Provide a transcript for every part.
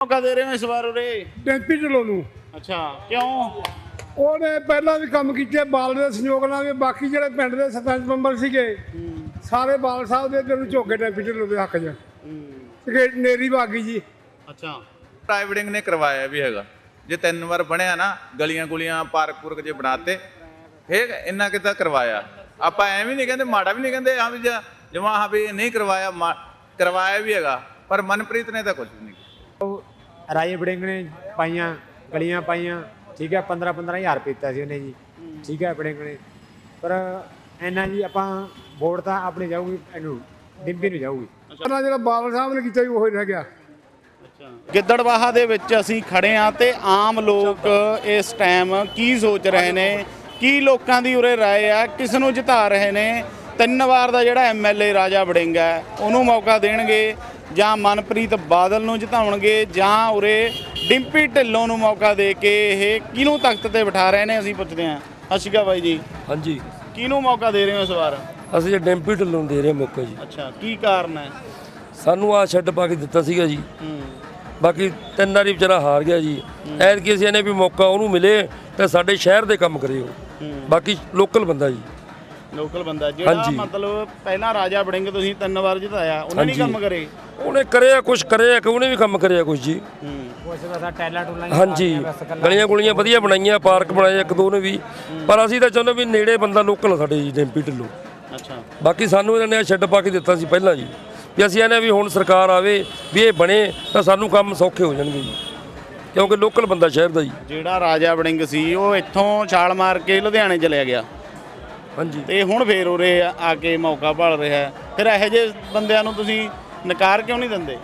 ਮੌਕਾ ਦੇ ਰਹੇ ਹੋ ਇਸ ਵਾਰ ਉਰੇ? ਡੈਂਪੀ ਢਿੱਲੋਂ ਨੂੰ। ਅੱਛਾ ਕਿਉਂ? ਉਹਨੇ ਪਹਿਲਾਂ ਵੀ ਕੰਮ ਕੀਤੇ ਬਾਲ ਦੇ ਸੰਯੋਗ ਨਾਲ ਵੀ ਬਾਕੀ ਜਿਹੜੇ ਪਿੰਡ ਦੇ ਸਰਪੰਚ ਮੈਂਬਰ ਸੀਗੇ ਸਾਰੇ ਬਾਲ ਸਾਹਿਬ ਦੇ ਇੱਧਰ ਨੂੰ ਝੋਕੇ ਡੈਂਪੀ ਢਿੱਲੋਂ ਦੇ ਹੱਕ 'ਚ। ਤੇ ਨੇਰੀ ਬਾਗੀ ਜੀ। ਅੱਛਾ। ਪ੍ਰਾਈਵੇਟਿੰਗ ਨੇ ਕਰਵਾਇਆ ਵੀ ਹੈਗਾ। ਜੇ ਤਿੰਨ ਵਾਰ ਬਣਿਆ ਨਾ ਗਲੀਆਂ ਗੁਲੀਆਂ ਪਾਰਕ ਪੁਰਕ ਜੇ ਬਣਾਤੇ ਫੇਰ ਇੰਨਾ ਕਿਤਾ ਕਰਵਾਇਆ। ਆਪਾਂ ਐਵੇਂ ਨਹੀਂ ਕਹਿੰਦੇ ਮਾੜਾ ਵੀ ਨਹੀਂ ਕਹਿੰਦੇ ਹਾਂ ਵੀ ਜਮਾ ਹਾਂ ਵੀ ਨਹੀਂ ਕਰਵਾਇਆ ਕਰਵਾਇਆ ਵੀ ਹੈਗਾ ਪਰ ਮਨਪ੍ਰੀਤ ਨੇ ਤਾਂ ਕੁਝ ਵੀ ਨਹੀਂ। ਰਾਜੇ ਬੜਿੰਗ ਨੇ ਪਾਈਆਂ ਗਲੀਆਂ ਪਾਈਆਂ ਠੀਕ ਹੈ 15 15000 ਰੁਪਏ ਦਿੱਤਾ ਸੀ ਉਹਨੇ ਜੀ। ਠੀਕ ਹੈ ਬੜਿੰਗ ਨੇ ਪਰ ਇੰਨਾ ਜੀ ਆਪਾਂ ਵੋਟ ਤਾਂ ਆਪਣੇ ਜਾਊਗੀ ਇਹਨੂੰ ਡਿੰਪੀ ਨੂੰ ਜਾਊਗੀ। ਪਹਿਲਾਂ ਜਿਹੜਾ ਬਾਲ ਸਾਹਿਬ ਨੇ ਕੀਤਾ ਉਹ ਹੀ ਰਹਿ ਗਿਆ। ਗਿੱਦੜਵਾਹਾ ਦੇ ਵਿੱਚ ਅਸੀਂ ਖੜੇ ਆ ਤੇ ਆਮ ਲੋਕ ਇਸ ਟਾਈਮ ਕੀ ਸੋਚ ਰਹੇ ਨੇ? ਕੀ ਲੋਕਾਂ ਦੀ ਉਰੇ ਰਾਏ ਆ? ਕਿਸ ਨੂੰ ਜਿਤਾ ਰਹੇ ਨੇ? ਤਿੰਨ ਵਾਰ ਦਾ ਜਿਹੜਾ ਐਮਐਲਏ ਰਾਜਾ ਵੜਿੰਗ ਹੈ ਉਹਨੂੰ ਮੌਕਾ ਦੇਣਗੇ। ਜਾਂ ਮਨਪ੍ਰੀਤ ਬਾਦਲ ਨੂੰ ਜਿਤਾਉਣਗੇ ਜਾਂ ਉਰੇ ਡਿੰਪੀ ਢਿੱਲੋਂ ਨੂੰ ਮੌਕਾ ਦੇ ਕੇ ਇਹ ਕਿਹਨੂੰ ਤਖਤ ਤੇ ਬਿਠਾ ਰਹੇ ਨੇ ਅਸੀਂ ਪੁੱਛਦੇ ਹਾਂ। ਅਕਾਲ ਬਾਈ ਜੀ। ਹਾਂਜੀ। ਕਿਹਨੂੰ ਮੌਕਾ ਦੇ ਰਹੇ ਹੋ ਇਸ ਵਾਰ? ਅਸੀਂ ਡੈਂਪੀ ਢਿੱਲੋਂ ਦੇ ਰਹੇ ਮੌਕਾ ਜੀ। ਅੱਛਾ ਕੀ ਕਾਰਨ ਹੈ? ਸਾਨੂੰ ਆ ਛੱਡ ਪਾ ਕੇ ਦਿੱਤਾ ਸੀਗਾ ਜੀ। ਹੂੰ। ਬਾਕੀ ਤਿੰਨ ਵਾਰੀ ਵਿਚਾਰਾ ਹਾਰ ਗਿਆ ਜੀ। ਐਤਕੀ ਅਸੀਂ ਇਹਨੇ ਵੀ ਮੌਕਾ ਉਹਨੂੰ ਮਿਲੇ ਤੇ ਸਾਡੇ ਸ਼ਹਿਰ ਦੇ ਕੰਮ ਕਰੇ ਉਹ ਬਾਕੀ ਲੋਕਲ ਬੰਦਾ ਜੀ। ਲੋਕਲ ਬੰਦਾ ਜਿਹੜਾ ਹਾਂਜੀ। ਮਤਲਬ ਪਹਿਲਾਂ ਰਾਜਾ ਵੜਿੰਗ ਤੁਸੀਂ ਤਿੰਨ ਵਾਰ ਜਿਤਾਇਆ ਉਹਨੇ ਨਹੀਂ। ਕੰਮ ਕਰੇ? ਉਹਨੇ ਕਰਿਆ ਕੁਝ ਕਰਿਆ ਕਿ ਉਹਨੇ ਵੀ ਕੰਮ ਕਰਿਆ ਕੁਝ ਜੀ। ਕੁਛ ਬਸ ਟੈਲਾ ਟੂਲਾ ਹਾਂਜੀ। ਗਲੀਆਂ ਗੁਲੀਆਂ ਵਧੀਆ ਬਣਾਈਆਂ ਪਾਰਕ ਬਣਾਏ ਇੱਕ ਦੋ ਨੇ ਵੀ। ਪਰ ਅਸੀਂ ਤਾਂ ਚਾਹੁੰਦੇ ਵੀ ਨੇੜੇ ਬੰਦਾ ਲੋਕਲ ਸਾਡੇ ਜੀ ਡੈਂਪੀ ਢਿੱਲੋਂ। ਅੱਛਾ। ਬਾਕੀ ਸਾਨੂੰ ਇਹਨਾਂ ਨੇ ਛੱਡ ਪਾ ਕੇ ਦਿੱਤਾ ਸੀ ਪਹਿਲਾਂ ਜੀ। ਵੀ ਅਸੀਂ ਇਹਨੇ ਵੀ ਹੁਣ ਸਰਕਾਰ ਆਵੇ ਵੀ ਇਹ ਬਣੇ ਤਾਂ ਸਾਨੂੰ ਕੰਮ ਸੌਖੇ ਹੋ ਜਾਣਗੇ ਜੀ। ਕਿਉਂਕਿ ਲੋਕਲ ਬੰਦਾ ਸ਼ਹਿਰ ਦਾ ਜੀ। ਜਿਹੜਾ ਰਾਜਾ ਵੜਿੰਗ ਸੀ ਉਹ ਇੱਥੋਂ ਛਾਲ ਮਾਰ ਕੇ ਲੁਧਿਆਣੇ ਚਲਿਆ ਗਿਆ। ਹਾਂਜੀ। ਤੇ ਹੁਣ ਫੇਰ ਉਰੇ ਆ ਆ ਕੇ ਮੌਕਾ ਭਾਲ ਰਿਹਾ ਹੈ। ਫਿਰ ਇਹੋ ਜਿਹੇ ਬੰਦਿਆਂ ਨੂੰ ਤੁਸੀਂ ਨਕਾਰ ਕਿਉਂ ਨਹੀਂ ਦਿੰਦੇ?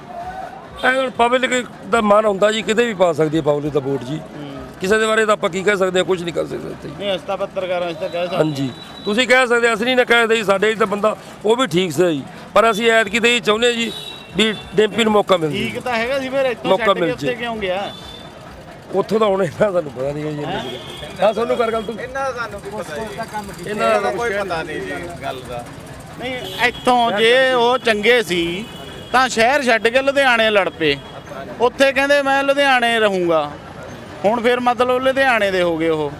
ਐਂ ਪਬਲਿਕ ਦਾ ਮਨ ਹੁੰਦਾ ਜੀ ਕਿਤੇ ਵੀ ਪਾ ਸਕਦੀ ਹੈ ਪਬਲਿਕ ਦਾ ਵੋਟ ਜੀ। ਕਿਸੇ ਦੇ ਬਾਰੇ ਤਾਂ ਆਪਾਂ ਕੀ ਕਹਿ ਸਕਦੇ ਹਾਂ ਕੁਝ ਨਹੀਂ ਕਰ ਸਕਦੇ ਜੀ। ਨਹੀਂ ਅਸਤਾ ਪੱਤਰਕਾਰ ਅਸੀਂ ਤਾਂ ਕਹਿ ਸਕਦੇ ਹਾਂਜੀ। ਤੁਸੀਂ ਕਹਿ ਸਕਦੇ ਅਸੀਂ ਨਹੀਂ ਨਾ ਕਹਿ ਜੀ ਸਾਡੇ ਤਾਂ ਬੰਦਾ ਉਹ ਵੀ ਠੀਕ ਸੀ ਜੀ। ਪਰ ਅਸੀਂ ਐਤਕੀ ਤੇ ਹੀ ਚਾਹੁੰਦੇ ਹਾਂ ਜੀ ਵੀ ਡੈਂਪੀ ਨੂੰ ਮੌਕਾ ਮਿਲ ਠੀਕ ਤਾਂ ਹੈਗਾ ਸੀ ਫਿਰ ਇੱਥੋਂ ਮੌਕਾ ਛੱਡ ਕੇ ਮਿਲ ਉੱਥੇ ਜੇ। ਕਿਉਂ ਗਿਆ? ਉੱਥੋਂ ਦਾ ਆਉਣੇ ਨਾ ਸਾਨੂੰ ਪਤਾ ਨਹੀਂ ਜੀ ਹਾਂ ਤੁਹਾਨੂੰ ਕਰ ਗੱਲ ਤੂੰ। ਇਹਨਾਂ ਦਾ ਸਾਨੂੰ ਕੀ ਪਤਾ ਜੀ? ਇਹਨਾਂ ਦਾ ਕੋਈ ਪਤਾ ਨਹੀਂ ਜੀ ਗੱਲ ਦਾ। ਨਹੀਂ ਇੱਥੋਂ ਜੇ ਉਹ ਚੰਗੇ ਸੀ ਤਾਂ ਸ਼ਹਿਰ ਛੱਡ ਕੇ ਲੁਧਿਆਣੇ ਲੜ ਪਏ। ਉੱਥੇ ਕਹਿੰਦੇ ਮੈਂ ਲੁਧਿਆਣੇ ਰਹੂੰਗਾ। ਹੁਣ ਫਿਰ ਮਤਲਬ ਲੁਧਿਆਣੇ ਦੇ ਹੋ ਗਏ ਉਹ।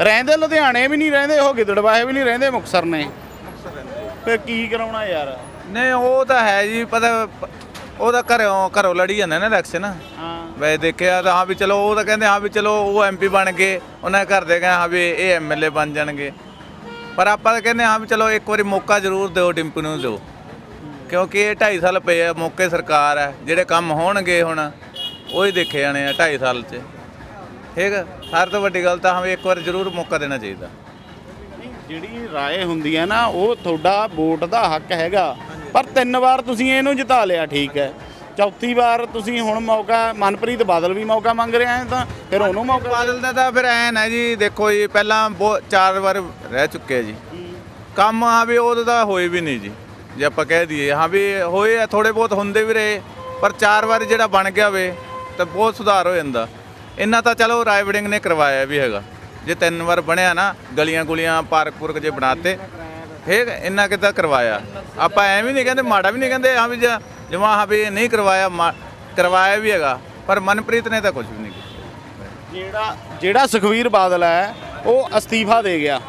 ਰਹਿੰਦੇ ਲੁਧਿਆਣੇ ਵੀ ਨਹੀਂ ਰਹਿੰਦੇ ਉਹ ਗਿੱਦੜਵਾਹੇ ਵੀ ਨਹੀਂ ਰਹਿੰਦੇ ਮੁਕਸਰ ਨੇ। ਫਿਰ ਕੀ ਕਰਾਉਣਾ ਯਾਰ? ਨਹੀਂ ਉਹ ਤਾਂ ਹੈ ਜੀ ਪਤਾ ਪ- ਉਹ ਤਾਂ ਘਰੋਂ ਘਰੋਂ ਲੜੀ ਜਾਂਦਾ ਨਾ ਇਲੈਕਸ਼ਨ ਹਾਂ। ਵੈਸੇ ਦੇਖਿਆ ਤਾਂ ਹਾਂ ਵੀ ਚਲੋ ਉਹ ਤਾਂ ਕਹਿੰਦੇ ਹਾਂ ਵੀ ਚਲੋ ਉਹ ਐਮਪੀ ਬਣ ਗਏ ਉਹਨਾਂ ਦੇ ਘਰ ਦੇ ਕਹਿੰਦੇ ਹਾਂ ਵੀ ਇਹ ਐਮਐਲਏ ਬਣ ਜਾਣਗੇ। ਪਰ ਆਪਾਂ ਤਾਂ ਕਹਿੰਦੇ ਹਾਂ ਵੀ ਚਲੋ ਇੱਕ ਵਾਰੀ ਮੌਕਾ ਜ਼ਰੂਰ ਦਿਓ ਡਿੰਪੂ ਨੂੰ ਦਿਓ। ਕਿਉਂਕਿ ਇਹ 2.5 ਸਾਲ ਪਏ ਆ ਮੌਕੇ ਸਰਕਾਰ ਹੈ ਜਿਹੜੇ ਕੰਮ ਹੋਣਗੇ ਹੁਣ ਉਹ ਹੀ ਦੇਖੇ ਜਾਣੇ ਆ 2.5 ਸਾਲ 'ਚ। ਠੀਕ ਹੈ ਸਾਰ ਤੋਂ ਵੱਡੀ ਗੱਲ ਤਾਂ ਹਾਂ ਵੀ ਇੱਕ ਵਾਰ ਜ਼ਰੂਰ ਮੌਕਾ ਦੇਣਾ ਚਾਹੀਦਾ। ਨਹੀਂ, ਜਿਹੜੀ ਰਾਏ ਹੁੰਦੀ ਹੈ ਨਾ ਉਹ ਤੁਹਾਡਾ ਵੋਟ ਦਾ ਹੱਕ ਹੈਗਾ। ਪਰ ਤਿੰਨ ਵਾਰ ਤੁਸੀਂ ਇਹਨੂੰ ਜਿਤਾ ਲਿਆ, ਠੀਕ ਹੈ। ਚੌਥੀ ਵਾਰ ਤੁਸੀਂ ਹੁਣ ਮੌਕਾ, ਮਨਪ੍ਰੀਤ ਬਾਦਲ ਵੀ ਮੌਕਾ ਮੰਗ ਰਿਹਾ ਹੈ ਤਾਂ ਫਿਰ ਉਹਨੂੰ ਮੌਕਾ ਬਾਦਲ ਦਾ ਤਾਂ ਫਿਰ ਐਨ ਹੈ ਜੀ, ਦੇਖੋ ਜੀ, ਪਹਿਲਾਂ ਬਹੁਤ ਚਾਰ ਵਾਰ ਰਹਿ ਚੁੱਕੇ ਜੀ। ਕੰਮ ਆ ਵੀ ਉਹਦਾ ਤਾਂ ਹੋਏ ਵੀ ਨਹੀਂ ਜੀ, ਜੇ ਆਪਾਂ ਕਹਿ ਦਈਏ। ਹਾਂ ਵੀ ਹੋਏ ਆ ਥੋੜੇ ਬਹੁਤ ਹੁੰਦੇ ਵੀ ਰਹੇ, ਪਰ ਚਾਰ ਵਾਰ ਜਿਹੜਾ ਬਣ ਗਿਆ ਵੇ, ਤਾਂ ਬਹੁਤ ਸੁਧਾਰ ਹੋ ਜਾਂਦਾ। ਇੰਨਾ ਤਾਂ ਚਲੋ ਰਾਈਵਡਿੰਗ ਨੇ ਕਰਵਾਇਆ ਵੀ ਹੈਗਾ। ਜੇ ਤਿੰਨ ਵਾਰ ਬਣਿਆ ਨਾ, ਗਲੀਆਂ ਗੁਲੀਆਂ ਪਾਰਕ ਪੁਰਕ ਜੇ ਬਣਾਤੇ ਫੇਰ ਇੰਨਾ ਕਿਤਾ ਕਰਵਾਇਆ? ਆਪਾਂ ਐਵੇਂ ਨਹੀਂ ਕਹਿੰਦੇ ਮਾੜਾ ਵੀ ਨਹੀਂ ਕਹਿੰਦੇ ਹਾਂ ਵੀ ਜਮਾ ਹਾਂ ਵੀ ਨਹੀਂ ਕਰਵਾਇਆ ਮਾ- ਕਰਵਾਇਆ ਵੀ ਹੈਗਾ ਪਰ ਮਨਪ੍ਰੀਤ ਨੇ ਤਾਂ ਕੁਝ ਵੀ ਨਹੀਂ ਕੀਤਾ। ਜਿਹੜਾ ਜਿਹੜਾ ਸੁਖਵੀਰ ਬਾਦਲ ਹੈ ਉਹ ਅਸਤੀਫਾ ਦੇ ਗਿਆ।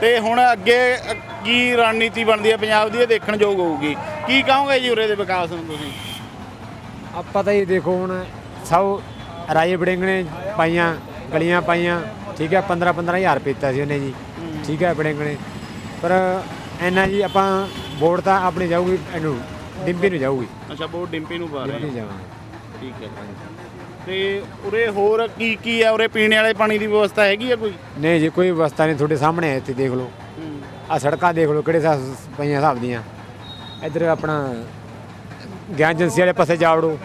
ਤੇ ਹੁਣ ਅੱਗੇ ਕੀ ਰਣਨੀਤੀ ਬਣਦੀ ਹੈ ਪੰਜਾਬ ਦੀ ਇਹ ਦੇਖਣ ਯੋਗ ਹੋਊਗੀ। ਕੀ ਕਹੋਗੇ ਜੀ ਉਰੇ ਦੇ ਵਿਕਾਸ ਨੂੰ ਤੁਸੀਂ? ਆਪਾਂ ਤਾਂ ਇਹ ਦੇਖੋ ਹੁਣ ਸਭ ਰਾਜੇ ਬੜਿੰਗ ਨੇ ਪਾਈਆਂ ਗਲੀਆਂ ਪਾਈਆਂ ਠੀਕ ਹੈ 15 15000 ਰੁਪਏ ਦਿੱਤਾ ਸੀ ਉਹਨੇ ਜੀ। ਠੀਕ ਹੈ ਬੜਿੰਗ ਨੇ। ਪਰ ਇੰਨਾ ਜੀ ਆਪਾਂ ਵੋਟ ਤਾਂ ਆਪਣੇ ਜਾਊਗੀ ਇਹਨੂੰ ਡਿੰਪੀ ਨੂੰ ਜਾਊਗੀ। ਅੱਛਾ ਵੋਟ ਡਿੰਪੀ ਨੂੰ ਪਾ ਰਹੇ ਡਿੰਪੀ ਹੋ। ਨੂੰ ਜਾਵਾਂਗੇ। ਠੀਕ ਹੈ। ਤੇ ਉਰੇ ਹੋਰ ਕੀ ਕੀ ਹੈ ਉਰੇ ਪੀਣ ਵਾਲੇ ਪਾਣੀ ਦੀ ਵਿਵਸਥਾ ਹੈਗੀ ਹੈ ਕੋਈ? ਨਹੀਂ ਜੀ ਕੋਈ ਵਿਵਸਥਾ ਨਹੀਂ ਤੁਹਾਡੇ ਸਾਹਮਣੇ ਹੈ ਇੱਥੇ ਦੇਖ ਲਓ। ਆ ਸੜਕਾਂ ਦੇਖ ਲਓ ਕਿਹੜੇ ਹਿਸਾਬ ਪਈਆਂ ਹਿਸਾਬ ਦੀਆਂ। ਇੱਧਰ ਆਪਣਾ ਗਿਆਨ ਏਜੰਸੀ ਵਾਲੇ ਪਾਸੇ ਜਾਵੜੋ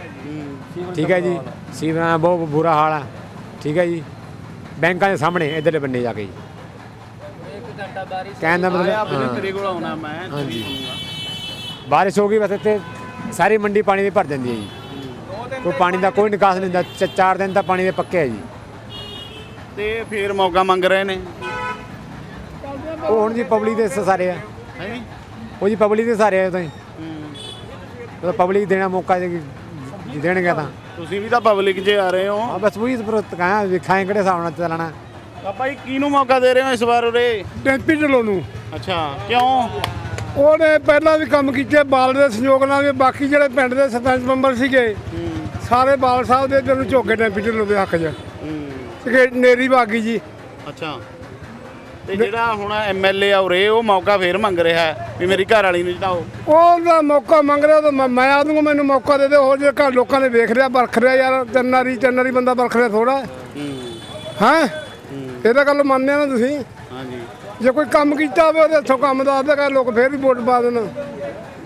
ਠੀਕ ਹੈ ਜੀ ਸੀਵਰਾਂ ਦਾ ਬਹੁਤ ਬੁਰਾ ਹਾਲ ਆ। ਠੀਕ ਹੈ ਜੀ। ਬੈਂਕਾਂ ਦੇ ਸਾਹਮਣੇ ਇੱਧਰਲੇ ਬੰਨੇ ਜਾ ਕੇ ਜੀ। ਕਹਿਣ ਦਾ ਆਇਆ ਮਤਲਬ ਆਪਣੇ ਤੇਰੇ ਕੋਲ ਆਉਣਾ ਮੈਂ ਹਾਂਜੀ। ਬਾਰਿਸ਼ ਹੋ ਗਈ ਬਸ ਇੱਥੇ ਸਾਰੀ ਮੰਡੀ ਪਾਣੀ ਦੀ ਭਰ ਜਾਂਦੀ ਹੈ ਜੀ। ਕੋਈ ਪਾਣੀ ਦਾ ਕੋਈ ਨਿਕਾਸ ਨਹੀਂ ਹੁੰਦਾ ਚ- ਚਾਰ ਦਿਨ ਤਾਂ ਪਾਣੀ ਦੇ ਪੱਕੇ ਹੈ ਜੀ। ਤੇ ਫੇਰ ਮੌਕਾ ਮੰਗ ਰਹੇ ਨੇ। ਉਹ ਹੁਣ ਜੀ ਪਬਲਿਕ ਦੇ ਸਾਰੇ ਆ। ਹੈ? ਜੀ ਉਹ ਜੀ ਪਬਲਿਕ ਦੇ ਸਾਰੇ ਆ ਤਾਂ ਉਹ ਪਬਲਿਕ ਦੇਣਾ ਮੌਕਾ ਜੇ ਦੇਣਗੇ ਤਾਂ। ਤੁਸੀਂ ਵੀ ਤਾਂ ਪਬਲਿਕ 'ਚ ਆ ਰਹੇ ਹੋ। ਆ ਬਸ ਉਹੀ ਪਰ ਕਹਾਂ ਵੇਖਾਂ ਕਿਹੜੇ ਹਿਸਾਬ ਨਾਲ ਚੱਲਣਾ। ਬਾਬਾ ਜੀ ਕਿਹਨੂੰ ਮੌਕਾ ਦੇ ਰਹੇ ਹੋ ਇਸ ਵਾਰ ਉਰੇ? ਡੈਂਪੀ ਢਿੱਲੋਂ ਨੂੰ। ਅੱਛਾ ਕਿਉਂ? ਉਹਨੇ ਪਹਿਲਾਂ ਵੀ ਕੰਮ ਕੀਤੇ ਬਾਲ ਦੇ ਸੰਯੋਗ ਨਾਲ ਵੀ ਬਾਕੀ ਜਿਹੜੇ ਪਿੰਡ ਦੇ ਸਰਪੰਚ ਮੈਂਬਰ ਸੀਗੇ ਸਾਰੇ ਬਾਲ ਸਾਹਿਬ ਦੇ ਨੂੰ ਝੋਕੇ ਡੈਂਪੀ ਢਿੱਲੋਂ ਦੇ ਹੱਕ 'ਚ। ਕਿ ਨੇਰੀ ਬਾਗੀ ਜੀ। ਅੱਛਾ। ਤੇ ਜਿਹੜਾ ਹੁਣ ਐਮਐਲਏ ਆ ਉਰੇ ਉਹ ਮੌਕਾ ਫੇਰ ਮੰਗ ਰਿਹਾ ਵੀ ਮੇਰੀ ਘਰ ਵਾਲੀ ਨੂੰ ਜਿਤਾਓ? ਉਹਦਾ ਮੌਕਾ ਮੰਗ ਰਿਹਾ ਤਾਂ ਮੈਂ- ਮੈਂ ਆਦੂੰਗਾ ਮੈਨੂੰ ਮੌਕਾ ਦੇ ਦੇ ਹੋਰ ਜੇ ਘਰ ਲੋਕਾਂ ਨੇ ਵੇਖ ਰਿਹਾ ਵਰਖ ਰਿਹਾ ਯਾਰ ਚੰਨਾਰੀ ਚੰਨਾਰੀ ਬੰਦਾ ਵਰਖ ਰਿਹਾ ਥੋੜਾ ਹਾਂ? ਇਹ ਤਾਂ ਗੱਲ ਮੰਨਦੇ ਆ ਨਾ ਤੁਸੀਂ। ਹਾਂਜੀ। ਜੇ ਕੋਈ ਕੰਮ ਕੀਤਾ ਹੋਵੇ ਉਹਦੇ ਹੱਥੋਂ ਕੰਮ ਦੱਸਦਾ ਕਰ ਲੋਕ ਫੇਰ ਵੀ ਵੋਟ ਪਾ ਦੇਣ।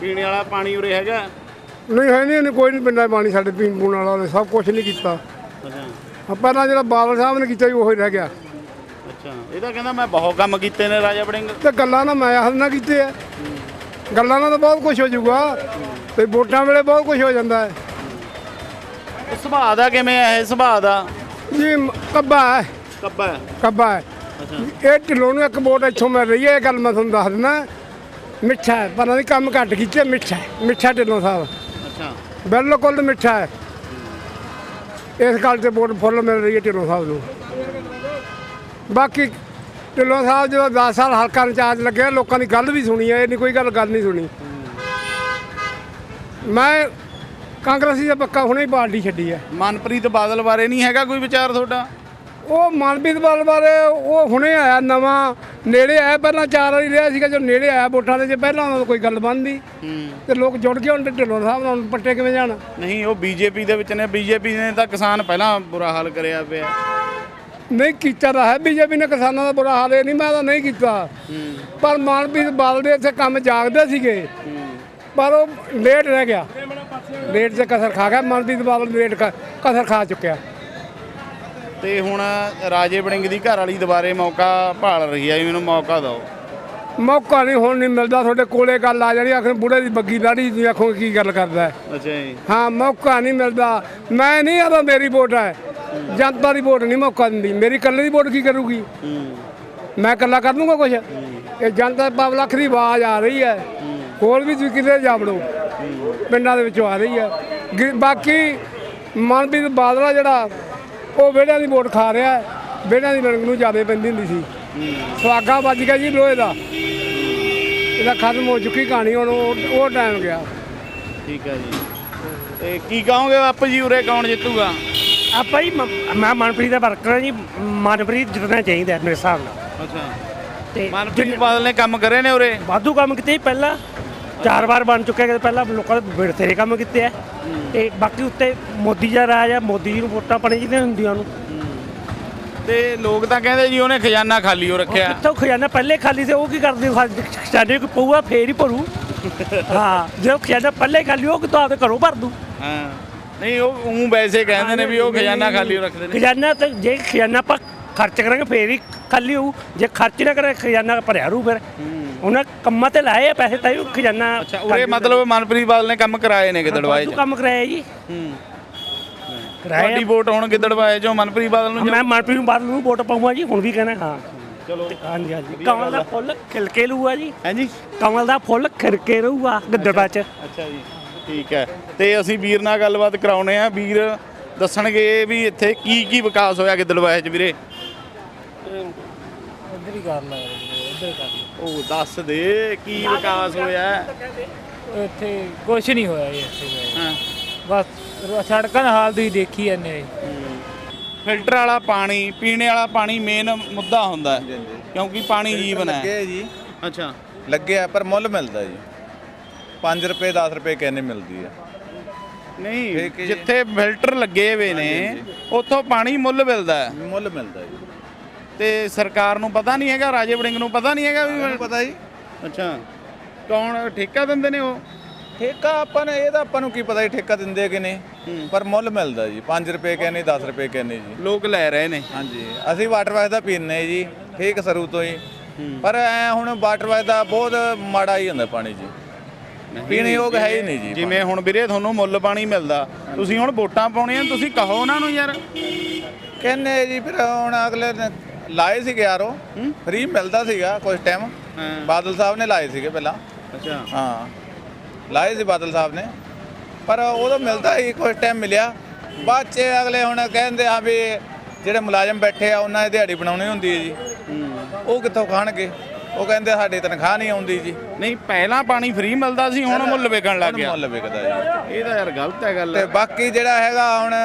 ਪੀਣੇ ਵਾਲਾ ਪਾਣੀ ਉਰੇ ਹੈਗਾ? ਨਹੀਂ ਹੈ ਨਹੀਂ ਕੋਈ ਨਹੀਂ ਪਿੰਡਾਂ ਪਾਣੀ ਸਾਡੇ ਪੀਣ ਪੂਣ ਵਾਲਾ ਉਹਨੇ ਸਭ ਕੁਝ ਨਹੀਂ ਕੀਤਾ। ਅੱਛਾ। ਪਹਿਲਾਂ ਜਿਹੜਾ ਬਾਬਲ ਸਾਹਿਬ ਨੇ ਕੀਤਾ ਉਹੀ ਰਹਿ ਗਿਆ। ਅੱਛਾ। ਇਹ ਤਾਂ ਕਹਿੰਦਾ ਮੈਂ ਬਹੁਤ ਕੰਮ ਕੀਤੇ ਨੇ ਰਾਜਾ ਵੜਿੰਗ। ਤੇ ਗੱਲਾਂ ਨਾ ਮੈਂ ਆਖ ਨਾ ਕੀਤੇ ਆ। ਗੱਲਾਂ ਨਾਲ ਤਾਂ ਬਹੁਤ ਕੁਝ ਹੋ ਜਾਊਗਾ। ਤੇ ਵੋਟਾਂ ਵੇਲੇ ਬਹੁਤ ਕੁਝ ਹੋ ਜਾਂਦਾ ਹੈ। ਸੁਭਾਅ ਦਾ ਕਿਵੇਂ ਹੈ ਇਹ ਸੁਭਾਅ ਦਾ? ਜੀ ਕੱਬਾ ਹੈ। ਕੱਬਾ ਹੈ। ਕੱਬਾ ਹੈ। ਇਹ ਢਿੱਲੋਂ ਨੂੰ ਇੱਕ ਵੋਟ ਇੱਥੋਂ ਮਿਲ ਰਹੀ ਹੈ ਇਹ ਗੱਲ ਮੈਂ ਤੁਹਾਨੂੰ ਦੱਸ ਦਿੰਦਾ ਮਿੱਠਾ ਹੈ ਪਰ ਨਹੀਂ ਕੰਮ ਘੱਟ ਕੀਤੇ ਮਿੱਠਾ ਹੈ ਮਿੱਠਾ ਢਿੱਲੋਂ ਸਾਹਿਬ। ਅੱਛਾ। ਬਿਲਕੁਲ ਮਿੱਠਾ ਹੈ। ਇਸ ਗੱਲ ਤੇ ਵੋਟ ਫੁੱਲ ਮਿਲ ਰਹੀ ਹੈ ਢਿੱਲੋਂ ਸਾਹਿਬ ਨੂੰ। ਬਾਕੀ ਢਿੱਲੋਂ ਸਾਹਿਬ ਜਦੋਂ 10 ਸਾਲ ਹਲਕਾ ਇੰਚਾਰਜ ਲੱਗਿਆ ਲੋਕਾਂ ਦੀ ਗੱਲ ਵੀ ਸੁਣੀ ਹੈ ਇਹ ਨਹੀਂ ਕੋਈ ਗੱਲ ਗੱਲ ਨਹੀਂ ਸੁਣੀ। ਮੈਂ ਕਾਂਗਰਸੀ ਦਾ ਪੱਕਾ ਹੁਣੇ ਹੀ ਪਾਰਟੀ ਛੱਡੀ ਹੈ। ਮਨਪ੍ਰੀਤ ਬਾਦਲ ਬਾਰੇ ਨਹੀਂ ਹੈਗਾ ਕੋਈ ਵਿਚਾਰ ਤੁਹਾਡਾ? ਉਹ ਮਨਪ੍ਰੀਤ ਬਾਲ ਬਾਰੇ ਉਹ ਹੁਣੇ ਆਇਆ ਨਵਾਂ ਨੇੜੇ ਆਇਆ ਪਹਿਲਾਂ ਚਾਰ ਵਾਰੀ ਰਿਹਾ ਸੀਗਾ ਜੋ ਨੇੜੇ ਆਇਆ ਵੋਟਾਂ ਦੇ ਜੇ ਪਹਿਲਾਂ ਉਹਨਾਂ ਕੋਈ ਗੱਲ ਬਣਦੀ। ਤੇ ਲੋਕ ਜੁੜ ਗਏ ਹੁਣ ਢਿੱਲੋਂ ਸਾਹਿਬ ਨਾਲ ਪੱਟੇ ਕਿਵੇਂ ਜਾਣ? ਨਹੀਂ ਉਹ ਬੀਜੇਪੀ ਦੇ ਵਿੱਚ ਨੇ ਬੀਜੇਪੀ ਨੇ ਤਾਂ ਕਿਸਾਨ ਪਹਿਲਾਂ ਬੁਰਾ ਹਾਲ ਕਰਿਆ ਪਿਆ। ਨਹੀਂ ਕੀਤਾ ਤਾਂ ਹੈ ਬੀਜੇਪੀ ਨੇ ਕਿਸਾਨਾਂ ਦਾ ਬੁਰਾ ਹਾਲ ਇਹ ਨਹੀਂ ਮੈਂ ਤਾਂ ਨਹੀਂ ਕੀਤਾ। ਪਰ ਮਨਪ੍ਰੀਤ ਬਾਲ ਦੇ ਇੱਥੇ ਕੰਮ ਜਾਗਦੇ ਸੀਗੇ। ਪਰ ਉਹ ਲੇਟ ਰਹਿ ਗਿਆ। ਲੇਟ ਤੇ ਕਸਰ ਖਾ ਗਿਆ ਮਨਪ੍ਰੀਤ ਬਾਲ ਲੇਟ ਕਸਰ ਖਾ ਚੁੱਕਿਆ। ਤੇ ਹੁਣ ਰਾਜੇ ਵੜਿੰਗ ਦੀ ਘਰ ਵਾਲੀ ਦੁਬਾਰੇ ਮੌਕਾ ਭਾਲ ਰਹੀ ਹੈ ਵੀ ਮੈਨੂੰ ਮੌਕਾ ਦਿਓ। ਮੌਕਾ ਨਹੀਂ ਹੁਣ ਨਹੀਂ ਮਿਲਦਾ ਤੁਹਾਡੇ ਕੋਲੇ ਗੱਲ ਆ ਜਾਣੀ ਆਖਰ ਬੁੜੇ ਦੀ ਬੱਗੀ ਲਾੜੀ ਤੁਸੀਂ ਆਖੋ ਕੀ ਗੱਲ ਕਰਦਾ ਹੈ। ਅੱਛਾ ਜੀ। ਹਾਂ ਮੌਕਾ ਨਹੀਂ ਮਿਲਦਾ। ਮੈਂ ਨਹੀਂ ਆਦਾ ਮੇਰੀ ਵੋਟ ਹੈ। ਜਨਤਾ ਦੀ ਵੋਟ ਨਹੀਂ ਮੌਕਾ ਦਿੰਦੀ। ਮੇਰੀ ਇਕੱਲੇ ਦੀ ਵੋਟ ਕੀ ਕਰੂਗੀ? ਮੈਂ ਇਕੱਲਾ ਕਰ ਦੂੰਗਾ ਕੁਝ ਇਹ ਜਨਤਾ ਪਾਵ ਲੱਖ ਦੀ ਆਵਾਜ਼ ਆ ਰਹੀ ਹੈ। ਹੋਰ ਵੀ ਤੁਸੀਂ ਕਿਤੇ ਜਾਵੜੋ ਪਿੰਡਾਂ ਦੇ ਵਿੱਚੋਂ ਆ ਰਹੀ ਹੈ। ਗਿ- ਬਾਕੀ ਮਨਪ੍ਰੀਤ ਬਾਦਲਾ ਜਿਹੜਾ ਉਹ ਵਿਹੜਿਆਂ ਦੀ ਵੋਟ ਖਾ ਰਿਹਾ ਹੈ। ਵਿਹੜਿਆਂ ਦੀ ਲੜਕ ਨੂੰ ਜ਼ਿਆਦਾ ਪੈਂਦੀ ਹੁੰਦੀ ਸੀ। ਸੁਆਗਾ ਵੱਜ ਗਿਆ ਜੀ ਲੋਹੇ ਦਾ। ਇਹਦਾ ਖਤਮ ਹੋ ਚੁੱਕੀ ਕਹਾਣੀ ਹੁਣ ਉਹ ਉਹ ਟਾਈਮ ਗਿਆ। ਠੀਕ ਹੈ ਜੀ। ਤੇ ਕੀ ਕਹੋਗੇ ਬਾਪੂ ਜੀ ਉਰੇ ਕੌਣ ਜਿੱਤੂਗਾ? ਆਪਾਂ ਜੀ ਮ- ਮੈਂ ਮਨਪ੍ਰੀਤ ਦਾ ਵਰਕਰ ਹਾਂ ਜੀ। ਮਨਪ੍ਰੀਤ ਜਿੱਤਣਾ ਚਾਹੀਦਾ ਹੈ ਮੇਰੇ ਹਿਸਾਬ ਨਾਲ। ਅੱਛਾ। ਤੇ ਮਨਪ੍ਰੀਤ ਬਾਦਲ ਨੇ ਕੰਮ ਕਰੇ ਨੇ ਉਰੇ? ਵਾਧੂ ਕੰਮ ਕੀਤੇ ਜੀ ਪਹਿਲਾਂ। ਚਾਰ ਵਾਰ ਬਣ ਚੁੱਕਿਆ ਕਿ ਪਹਿਲਾਂ ਲੋਕਾਂ ਦੇ ਬਥੇਰੇ ਕੰਮ ਕੀਤੇ ਆ। ਤੇ ਬਾਕੀ ਉੱਤੇ ਮੋਦੀ ਜੀ ਦਾ ਰਾਜ ਆ ਮੋਦੀ ਜੀ ਨੂੰ ਵੋਟਾਂ ਪਾਣੀ ਜਿਹਦੇ ਹੁੰਦੀਆਂ ਨੂੰ ਤੇ ਲੋਕ ਤਾਂ ਕਹਿੰਦੇ ਜੀ ਉਹਨੇ ਖਜ਼ਾਨਾ ਖਾਲੀ ਹੋ ਰੱਖਿਆ। ਕਿੱਥੋਂ ਖਜ਼ਾਨਾ? ਪਹਿਲੇ ਖਾਲੀ ਤੇ ਉਹ ਕੀ ਕਰਦੇ ਖਜ਼ਾਨੇ ਕੋ ਪਊਆ ਫੇਰ ਹੀ ਭਰੂ। ਹਾਂ ਜੇ ਉਹ ਖਜ਼ਾਨਾ ਪਹਿਲੇ ਖਾਲੀ ਉਹ ਕਿਤੋਂ ਆਪਦੇ ਘਰੋਂ ਭਰ ਦੂ? ਹਾਂ। ਨਹੀਂ ਉਹ ਉਹ ਵੈਸੇ ਕਹਿੰਦੇ ਨੇ ਵੀ ਉਹ ਖਜ਼ਾਨਾ ਖਾਲੀ ਹੋ ਰੱਖਦੇ ਨੇ। ਖਜ਼ਾਨਾ ਤੇ ਜੇ ਖਜ਼ਾਨਾ ਆਪਾਂ ਖਰਚ ਕਰਾਂਗੇ ਫੇਰ ਹੀ ਖਾਲੀ ਹੋਊ। ਜੇ ਖਰਚ ਨਾ ਕਰੇ ਖਜ਼ਾਨਾ ਭਰਿਆ ਰੂ ਫਿਰ। ਉਹਨਾਂ ਕੰਮਾਂ ਤੇ ਲਾਏ ਆ ਪੈਸੇ ਤਾਂ ਹੀ ਖਜ਼ਾਨਾ ਅੱਛਾ ਉਰੇ ਮਤਲਬ ਮਨਪ੍ਰੀਤ ਬਾਦਲ ਨੇ ਕੰਮ ਕਰਾਏ ਨੇ ਗਿੱਦੜਵਾਏ ਚ? ਕੰਮ ਕਰਾਇਆ ਜੀ। ਹੂੰ। ਕਰਾਇਆ। ਤੁਹਾਡੀ ਵੋਟ ਹੁਣ ਗਿੱਦੜਵਾਏ ਚੋਂ ਮਨਪ੍ਰੀਤ ਬਾਦਲ ਨੂੰ ਮੈਂ ਮਨਪ੍ਰੀਤ ਬਾਦਲ ਨੂੰ ਵੋਟ ਪਾਉਂਗਾ ਜੀ ਹੁਣ ਵੀ ਕਹਿਣਾ। ਹਾਂ। ਚਲੋ। ਹਾਂਜੀ ਹਾਂਜੀ। ਕਮਲ ਦਾ ਫੁੱਲ ਖਿਲਕੇ ਲੂਆ ਜੀ। ਹੈ ਜੀ? ਕਮਲ ਦਾ ਫੁੱਲ ਖਿਲਕੇ ਰਹੂਗਾ ਗਿੱਦੜਾ ਚ। ਅੱਛਾ ਜੀ। ਠੀਕ ਹੈ। ਤੇ ਅਸੀਂ ਵੀਰ ਨਾਲ ਗੱਲਬਾਤ ਕਰਾਉਣੇ ਆ। ਵੀਰ ਦੱਸਣਗੇ ਵੀ ਇੱਥੇ ਕੀ ਕੀ ਵਿਕਾਸ ਹੋਇਆ ਗਿੱਦੜਵਾਏ ਚ ਵੀਰੇ? ਇੱਧਰ ਹੀ ਕਰ ਲਾ ਇੱਧਰ ਕਰ ਉਹ ਦੱਸ ਦੇ ਕੀ ਵਿਕਾਸ ਹੋਇਆ? ਇੱਥੇ ਕੁਝ ਨਹੀਂ ਹੋਇਆ ਜੀ ਇੱਥੇ ਹਾਂ। ਬਸ ਰ- ਸੜਕਾਂ ਦਾ ਹਾਲ ਤੁਸੀਂ ਦੇਖੀ ਜਾਂਦੇ ਫਿਲਟਰ ਵਾਲਾ ਪਾਣੀ ਪੀਣੇ ਵਾਲਾ ਪਾਣੀ ਮੇਨ ਮੁੱਦਾ ਹੁੰਦਾ ਹੈ ਕਿਉਂਕਿ ਪਾਣੀ ਜੀਵਨ ਹੈ। ਲੱਗੇ ਜੀ। ਅੱਛਾ। ਲੱਗਿਆ ਪਰ ਮੁੱਲ ਮਿਲਦਾ ਜੀ। 5 ਰੁਪਏ 10 ਰੁਪਏ ਕਹਿੰਨੇ ਮਿਲਦੀ ਨਹੀਂ ਹੈ ਜੀ। ਜਿੱਥੇ ਫਿਲਟਰ ਲੱਗੇ ਹੋਏ ਨੇ ਉੱਥੋਂ ਪਾਣੀ ਮੁੱਲ ਮਿਲਦਾ ਹੈ। ਮੁੱਲ ਮਿਲਦਾ ਜੀ। ਤੇ ਸਰਕਾਰ ਨੂੰ ਪਤਾ ਨਹੀਂ ਹੈਗਾ ਰਾਜੇ ਵੜਿੰਗ ਨੂੰ ਪਤਾ ਨਹੀਂ ਹੈਗਾ ਵੀ ਪਤਾ ਜੀ। ਅੱਛਾ ਕੌਣ ਠੇਕਾ ਦਿੰਦੇ ਨੇ ਉਹ? ਠੇਕਾ ਆਪਾਂ ਨੂੰ ਇਹ ਤਾਂ ਆਪਾਂ ਨੂੰ ਕੀ ਪਤਾ ਜੀ ਠੇਕਾ ਦਿੰਦੇ ਕਿ ਨਹੀਂ? ਪਰ ਮੁੱਲ ਮਿਲਦਾ ਜੀ 5 ਰੁਪਏ ਕਹਿੰਨੇ 10 ਰੁਪਏ ਕਹਿੰਨੇ ਜੀ। ਲੋਕ ਲੈ ਰਹੇ ਨੇ। ਹਾਂਜੀ ਅਸੀਂ ਵਾਟਰ ਵਾਇਸ ਦਾ ਪੀਂਦੇ ਜੀ ਠੀਕ ਸਰੂ ਤੋਂ ਹੀ। ਪਰ ਐ ਹੁਣ ਵਾਟਰ ਵਾਇਸ ਦਾ ਬਹੁਤ ਮਾੜਾ ਹੀ ਹੁੰਦਾ ਪਾਣੀ ਜੀ। ਪੀਣੇ ਯੋਗ ਹੈ ਹੀ ਨਹੀਂ ਜੀ ਜਿਵੇਂ ਹੁਣ ਵੀਰੇ ਤੁਹਾਨੂੰ ਮੁੱਲ ਪਾਣੀ ਮਿਲਦਾ ਤੁਸੀਂ ਹੁਣ ਵੋਟਾਂ ਪਾਉਣੀਆਂ ਤੁਸੀਂ ਕਹੋ ਉਹਨਾਂ ਨੂੰ ਯਾਰ। ਕਹਿੰਨੇ ਜੀ ਫਿਰ ਹੁਣ ਅਗਲੇ ਨੇ ਲਾਏ ਸੀਗੇ ਯਾਰੋ। ਫ੍ਰੀ ਮਿਲਦਾ ਸੀਗਾ ਕੁਝ ਟਾਈਮ। ਬਾਦਲ ਸਾਹਿਬ ਨੇ ਲਾਏ ਸੀਗੇ ਪਹਿਲਾਂ। ਅੱਛਾ। ਹਾਂ। ਲਾਏ ਸੀ ਬਾਦਲ ਸਾਹਿਬ ਨੇ। ਪਰ ਉਦੋਂ ਮਿਲਦਾ ਹੀ ਕੁਝ ਟਾਈਮ ਮਿਲਿਆ। ਬਾਅਦ ਚ ਅਗਲੇ ਹੁਣ ਕਹਿੰਦੇ ਆ ਵੀ ਜਿਹੜੇ ਮੁਲਾਜ਼ਮ ਬੈਠੇ ਆ ਉਹਨਾਂ ਦੀ ਦਿਹਾੜੀ ਬਣਾਉਣੀ ਹੁੰਦੀ ਹੈ ਜੀ। ਉਹ ਕਿੱਥੋਂ ਖਾਣਗੇ? ਉਹ ਕਹਿੰਦੇ ਸਾਡੀ ਤਨਖਾਹ ਨਹੀਂ ਆਉਂਦੀ ਜੀ। ਨਹੀਂ ਪਹਿਲਾਂ ਪਾਣੀ ਫ੍ਰੀ ਮਿਲਦਾ ਸੀ ਹੁਣ ਮੁੱਲ ਵਿਕਣ ਲੱਗ ਗਿਆ। ਮੁੱਲ ਵਿਕਦਾ ਜੀ। ਇਹ ਤਾਂ ਯਾਰ ਗਲਤ ਹੈ ਗੱਲ। ਤੇ ਬਾਕੀ ਜਿਹੜਾ ਹੈਗਾ ਹੁਣ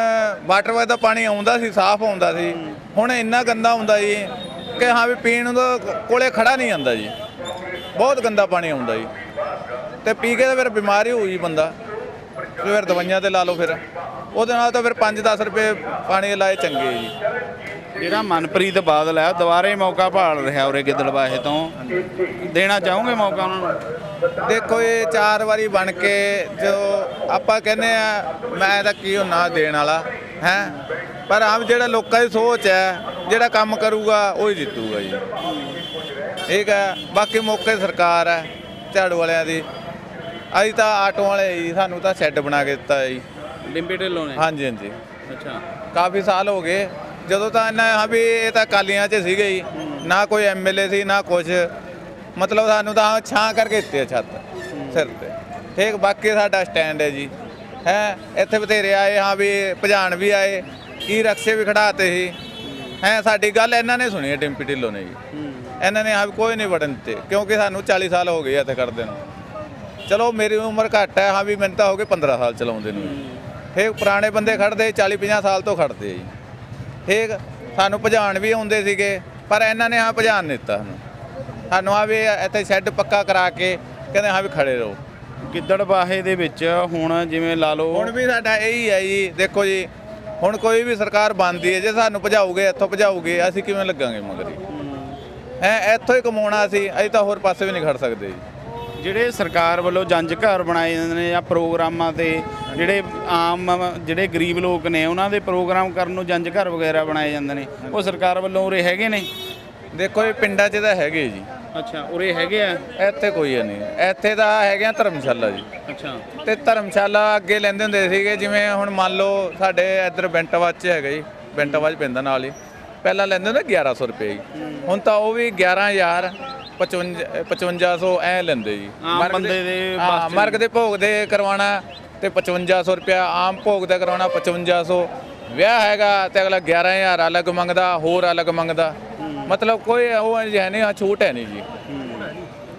ਵਾਟਰਵੇ ਦਾ ਪਾਣੀ ਆਉਂਦਾ ਸੀ ਸਾਫ਼ ਆਉਂਦਾ ਸੀ। ਹੁਣ ਇੰਨਾ ਗੰਦਾ ਹੁੰਦਾ ਜੀ ਕਿ ਹਾਂ ਵੀ ਪੀਣ ਨੂੰ ਤਾਂ ਕੋਲੇ ਖੜਾ ਨਹੀਂ ਜਾਂਦਾ ਜੀ। ਬਹੁਤ ਗੰਦਾ ਪਾਣੀ ਆਉਂਦਾ ਜੀ। ਤੇ ਪੀ ਕੇ ਤਾਂ ਫਿਰ ਬਿਮਾਰ ਹੋਊ ਜੀ ਬੰਦਾ। ਫਿਰ ਦਵਾਈਆਂ ਤੇ ਲਾ ਲਓ ਫਿਰ। ਉਹਦੇ ਨਾਲ ਤਾਂ ਫਿਰ 5-10 ਰੁਪਏ ਪਾਣੀ ਲਾਏ ਚੰਗੇ ਜੀ। ਜਿਹੜਾ ਮਨਪ੍ਰੀਤ ਬਾਦਲ ਹੈ ਉਹ ਦੁਬਾਰੇ ਮੌਕਾ ਭਾਲ ਰਿਹਾ ਉਰੇ ਗਿੱਦੜਬਾਹੇ ਤੋਂ। ਦੇਣਾ ਚਾਹੋਗੇ ਮੌਕਾ ਉਹਨਾਂ ਨੂੰ? ਦੇਖੋ ਇਹ ਚਾਰ ਵਾਰੀ ਬਣ ਕੇ ਜੋ ਆਪਾਂ ਕਹਿੰਦੇ ਆ ਮੈਂ ਤਾਂ ਕੀ ਨਾ ਦੇਣ ਵਾਲਾ ਹੈ? ਪਰ ਆਪ ਜਿਹੜਾ ਲੋਕਾਂ ਦੀ ਸੋਚ ਹੈ ਜਿਹੜਾ ਕੰਮ ਕਰੂਗਾ ਉਹ ਹੀ ਜਿੱਤੂਗਾ ਜੀ। ਠੀਕ ਹੈ? ਬਾਕੀ ਮੌਕੇ ਸਰਕਾਰ ਹੈ ਝਾੜੂ ਵਾਲਿਆਂ ਦੀ। ਅਸੀਂ ਤਾਂ ਆਟੋ ਵਾਲੇ ਜੀ ਸਾਨੂੰ ਤਾਂ ਸ਼ੈੱਡ ਬਣਾ ਕੇ ਦਿੱਤਾ ਜੀ। ਡਿੰਪੀ ਢਿੱਲੋਂ ਨੇ? ਹਾਂਜੀ ਹਾਂਜੀ। ਅੱਛਾ। ਕਾਫੀ ਸਾਲ ਹੋ ਗਏ। ਜਦੋਂ ਤਾਂ ਇਹਨਾਂ ਹਾਂ ਵੀ ਇਹ ਤਾਂ ਕਾਲੀਆਂ 'ਚ ਸੀਗੇ ਜੀ ਨਾ ਕੋਈ ਐਮਐਲਏ ਸੀ ਨਾ ਕੁਝ ਮਤਲਬ ਸਾਨੂੰ ਤਾਂ ਛਾਂ ਕਰਕੇ ਦਿੱਤੇ ਆ ਛੱਤ ਸਿਰ ਤੇ। ਠੀਕ ਬਾਕੀ ਸਾਡਾ ਸਟੈਂਡ ਹੈ ਜੀ। ਹੈ ਇੱਥੇ ਬਥੇਰੇ ਆਏ ਹਾਂ ਵੀ ਭਜਾਨ ਵੀ ਆਏ ਕੀ ਰਕਸ਼ੇ ਵੀ ਖੜਾਤੇ ਸੀ। ਹੈ ਸਾਡੀ ਗੱਲ ਇਹਨਾਂ ਨੇ ਸੁਣੀ ਹੈ ਡਿੰਪੀ ਢਿੱਲੋਂ ਨੇ ਜੀ। ਇਹਨਾਂ ਨੇ ਹਾਂ ਵੀ ਕੋਈ ਨਹੀਂ ਵੜਨ ਦਿੱਤੇ ਕਿਉਂਕਿ ਸਾਨੂੰ 40 ਸਾਲ ਹੋ ਗਏ ਇੱਥੇ ਕਰਦੇ ਨੂੰ। ਚਲੋ ਮੇਰੀ ਉਮਰ ਘੱਟ ਹੈ ਹਾਂ ਵੀ ਮੈਨੂੰ ਤਾਂ ਹੋ ਗਏ 15 ਸਾਲ ਚਲਾਉਂਦੇ ਨੂੰ। ਠੀਕ ਪੁਰਾਣੇ ਬੰਦੇ ਖੜਦੇ 40 50 ਸਾਲ ਤੋਂ ਖੜਦੇ ਜੀ। ਠੀਕ ਸਾਨੂੰ ਭਜਾਣ ਵੀ ਆਉਂਦੇ ਸੀਗੇ ਪਰ ਇਹਨਾਂ ਨੇ ਹਾਂ ਭਜਾਣ ਦਿੱਤਾ ਸਾਨੂੰ। ਸਾਨੂੰ ਆ ਵੀ ਇੱਥੇ ਸ਼ੈੱਡ ਪੱਕਾ ਕਰਾ ਕੇ ਕਹਿੰਦੇ ਹਾਂ ਵੀ ਖੜੇ ਰਹੋ। ਗਿੱਦੜਬਾਹੇ ਦੇ ਵਿੱਚ ਹੁਣ ਜਿਵੇਂ ਲਾ ਲਓ ਹੁਣ ਵੀ ਸਾਡਾ ਇਹੀ ਹੈ ਜੀ ਦੇਖੋ ਜੀ ਹੁਣ ਕੋਈ ਵੀ ਸਰਕਾਰ ਬਣਦੀ ਹੈ ਜੇ ਸਾਨੂੰ ਭਜਾਊਗੇ ਇੱਥੋਂ ਭਜਾਊਗੇ ਅਸੀਂ ਕਿਵੇਂ ਲੱਗਾਂਗੇ ਮਗਰ ਹੈ। ਇੱਥੋਂ ਹੀ ਕਮਾਉਣਾ ਸੀ ਅਸੀਂ ਤਾਂ ਹੋਰ ਪਾਸੇ ਵੀ ਨਹੀਂ ਖੜ ਸਕਦੇ ਜੀ। ਜਿਹੜੇ ਸਰਕਾਰ ਵੱਲੋਂ ਜੰਜ ਘਰ ਬਣਾਏ ਜਾਂਦੇ ਨੇ ਜਾਂ ਪ੍ਰੋਗਰਾਮਾਂ ਤੇ ਜਿਹੜੇ ਆਮ ਜਿਹੜੇ ਗਰੀਬ ਲੋਕ ਨੇ ਉਹਨਾਂ ਦੇ ਪ੍ਰੋਗਰਾਮ ਕਰਨ ਨੂੰ ਜੰਜ ਘਰ ਵਗੈਰਾ ਬਣਾਏ ਜਾਂਦੇ ਨੇ ਉਹ ਸਰਕਾਰ ਵੱਲੋਂ ਉਰੇ ਹੈਗੇ ਨੇ? ਦੇਖੋ ਇਹ ਪਿੰਡਾਂ 'ਚ ਤਾਂ ਹੈਗੇ ਜੀ। ਅੱਛਾ ਉਰੇ ਹੈਗੇ ਆ? ਇੱਥੇ ਕੋਈ ਨਹੀਂ। ਇੱਥੇ ਤਾਂ ਹੈਗੇ ਆ ਧਰਮਸ਼ਾਲਾ ਜੀ। ਅੱਛਾ। ਤੇ ਧਰਮਸ਼ਾਲਾ ਅੱਗੇ ਲੈਂਦੇ ਹੁੰਦੇ ਸੀਗੇ ਜਿਵੇਂ ਹੁਣ ਮੰਨ ਲਓ ਸਾਡੇ ਇੱਧਰ ਬੈਂਟਾਵਾਜ 'ਚ ਹੈਗਾ ਜੀ ਬੈਂਟਾਵਾਜ ਪੈਂਦਾ ਨਾਲ ਹੀ। ਪਹਿਲਾਂ ਲੈਂਦੇ ਹੁੰਦੇ 1100 ਰੁਪਏ ਜੀ। ਹੁਣ ਤਾਂ ਉਹ ਵੀ 11000 55 5500 ਐ ਲੈਂਦੇ ਜੀ। ਆਮ ਮਰਗ ਬੰਦੇ ਦੇ ਹਾਂ ਮਰਗ ਦੇ ਭੋਗ ਦੇ ਕਰਵਾਉਣਾ ਤੇ 5500 ਰੁਪਿਆ ਆਮ ਭੋਗ ਦਾ ਕਰਵਾਉਣਾ 5500 ਵਿਆਹ ਹੈਗਾ ਤੇ ਅਗਲਾ 11000 ਅਲੱਗ ਮੰਗਦਾ ਹੋਰ ਅਲੱਗ ਮੰਗਦਾ। ਮਤਲਬ ਕੋਈ ਉਹ ਹੈ ਨਹੀਂ ਆ ਛੂਟ ਹੈ ਨਹੀਂ ਜੀ।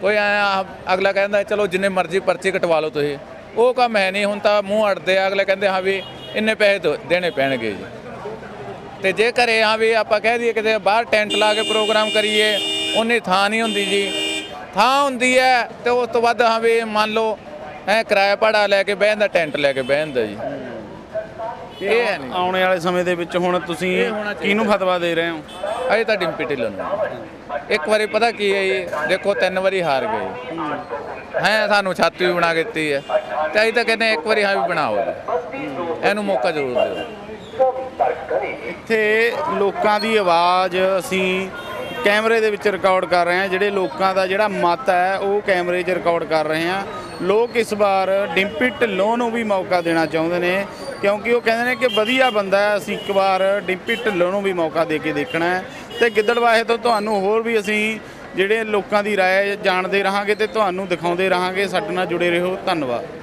ਕੋਈ ਐਂ ਅਗਲਾ ਕਹਿੰਦਾ ਚਲੋ ਜਿੰਨੇ ਮਰਜ਼ੀ ਪਰਚੀ ਕਟਵਾ ਲਓ ਤੁਸੀਂ। ਉਹ ਕੰਮ ਹੈ ਨਹੀਂ ਹੁਣ ਤਾਂ ਮੂੰਹ ਅੜਦੇ ਆ ਅਗਲੇ ਕਹਿੰਦੇ ਹਾਂ ਵੀ ਇੰਨੇ ਪੈਸੇ ਦੋ- ਦੇਣੇ ਪੈਣਗੇ ਜੀ। ਤੇ ਜੇ ਘਰੇ ਹਾਂ ਵੀ ਆਪਾਂ ਕਹਿ ਦਈਏ ਕਿਤੇ ਬਾਹਰ ਟੈਂਟ ਲਾ ਕੇ ਪ੍ਰੋਗਰਾਮ ਕਰੀਏ ਉਹਨੇ ਥਾਂ ਨਹੀਂ ਹੁੰਦੀ ਜੀ। ਥਾਂ ਹੁੰਦੀ ਹੈ ਤੇ ਉਸ ਤੋਂ ਬਾਅਦ ਹਾਂ ਵੀ ਮੰਨ ਲਓ ਐ ਕਿਰਾਇਆ ਭਾੜਾ ਲੈ ਕੇ ਬਹਿੰਦਾ ਟੈਂਟ ਲੈ ਕੇ ਬਹਿੰਦਾ ਜੀ। ਇਹ ਹੈ ਨਹੀਂ। ਆਉਣ ਵਾਲੇ ਸਮੇਂ ਦੇ ਵਿੱਚ ਹੁਣ ਤੁਸੀਂ ਕਿਹਨੂੰ ਫਤਵਾ ਦੇ ਰਹੇ ਹੋ? ਅਜੇ ਤਾਂ ਡਿੰਪੀ ਢਿੱਲੋਂ ਨੂੰ। ਇੱਕ ਵਾਰੀ ਪਤਾ ਕੀ ਹੈ ਜੀ ਦੇਖੋ ਤਿੰਨ ਵਾਰੀ ਹਾਰ ਗਏ। ਹੈ ਸਾਨੂੰ ਛੱਤ ਵੀ ਬਣਾ ਦਿੱਤੀ ਹੈ। ਤੇ ਅਸੀਂ ਤਾਂ ਕਹਿੰਦੇ ਇੱਕ ਵਾਰੀ ਹਾਂ ਵੀ ਬਣਾਓ ਜੀ। ਇਹਨੂੰ ਮੌਕਾ ਜ਼ਰੂਰ ਦਿਓ। ਇੱਥੇ ਲੋਕਾਂ ਦੀ ਆਵਾਜ਼ ਅਸੀਂ ਕੈਮਰੇ ਦੇ ਵਿੱਚ ਰਿਕਾਰਡ ਕਰ ਰਹੇ ਹਾਂ ਜਿਹੜੇ ਲੋਕਾਂ ਦਾ ਜਿਹੜਾ ਮਤ ਹੈ ਉਹ ਕੈਮਰੇ 'ਚ ਰਿਕਾਰਡ ਕਰ ਰਹੇ ਹਾਂ ਲੋਕ ਇਸ ਵਾਰ ਡਿੰਪੀ ਢਿੱਲੋਂ ਨੂੰ ਵੀ ਮੌਕਾ ਦੇਣਾ ਚਾਹੁੰਦੇ ਨੇ ਕਿਉਂਕਿ ਉਹ ਕਹਿੰਦੇ ਨੇ ਕਿ ਵਧੀਆ ਬੰਦਾ ਹੈ ਅਸੀਂ ਇੱਕ ਵਾਰ ਡਿੰਪੀ ਢਿੱਲੋਂ ਨੂੰ ਵੀ ਮੌਕਾ ਦੇ ਕੇ ਦੇਖਣਾ ਹੈ ਤੇ ਗਿੱਦੜਵਾਹੇ ਤੋਂ ਤੁਹਾਨੂੰ ਹੋਰ ਵੀ ਅਸੀਂ ਜਿਹੜੇ ਲੋਕਾਂ ਦੀ رائے ਜਾਣਦੇ ਰਹਾਂਗੇ ਤੇ ਤੁਹਾਨੂੰ ਦਿਖਾਉਂਦੇ ਰਹਾਂਗੇ ਸਾਡੇ ਨਾਲ ਜੁੜੇ ਰਹੋ ਧੰਨਵਾਦ